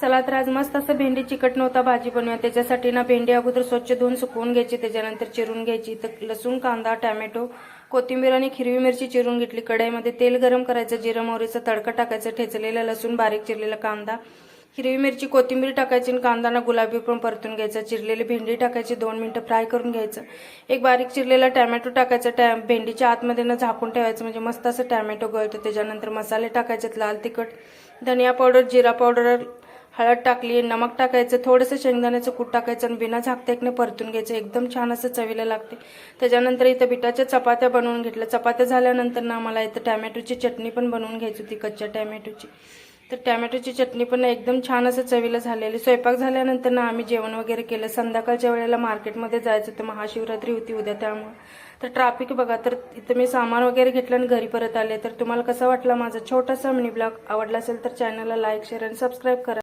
चला तर आज मस्त असं भेंडी चिकट नव्हता भाजी बनवूया. त्याच्यासाठी ना भेंडी अगोदर स्वच्छ धुवून सुकवून घ्यायची त्याच्यानंतर चिरून घ्यायची. तर लसूण कांदा टॅमॅटो कोथिंबीर आणि हिरवी मिरची चिरून घेतली. कढाईमध्ये तेल गरम करायचं जिरं मोहरीचा तडका टाकायचं ठेचलेला लसूण बारीक चिरलेला कांदा हिरवी मिरची कोथिंबीर टाकायची आणि कांदा ना गुलाबी पण परतून घ्यायचा. चिरलेली भेंडी टाकायची दोन मिनिटं फ्राय करून घ्यायचं. एक बारीक चिरलेला टॅमॅटो टाकायचा. टॅ भेंडीच्या आतमध्ये ना झाकून ठेवायचं. म्हणजे मस्त असं टॅमॅटो गळतं. त्याच्यानंतर मसाले टाकायचे लाल तिखट धनिया पावडर जिरा पावडर हळद टाकली नमक टाकायचं थोडंसं शेंगदाण्याचं कूट टाकायचं आणि बिना झाकता एकने परतून घ्यायचं. एकदम छान असं चवीला लागते. त्याच्यानंतर इथं बिटाच्या चपात्या बनवून घेतल्या. चपात्या झाल्यानंतर ना मला इथं टॅमॅटोची चटणी पण बनवून घ्यायची होती कच्च्या टॅमॅटोची. तर टॅमॅटोची चटणी पण एकदम छान असं चवीला झालेली. स्वयंपाक झाल्यानंतर ना आम्ही जेवण वगैरे केलं. संध्याकाळच्या वेळेला मार्केटमध्ये जायचं तर महाशिवरात्री होती उद्या त्यामुळं. तर ट्रॅफिक बघा तर इथं मी सामान वगैरे घेतलं आणि घरी परत आले. तर तुम्हाला कसा वाटला माझा छोटासा मिनी ब्लॉग आवडला असेल तर चॅनलला लाईक शेअर आणि सबस्क्राईब करा.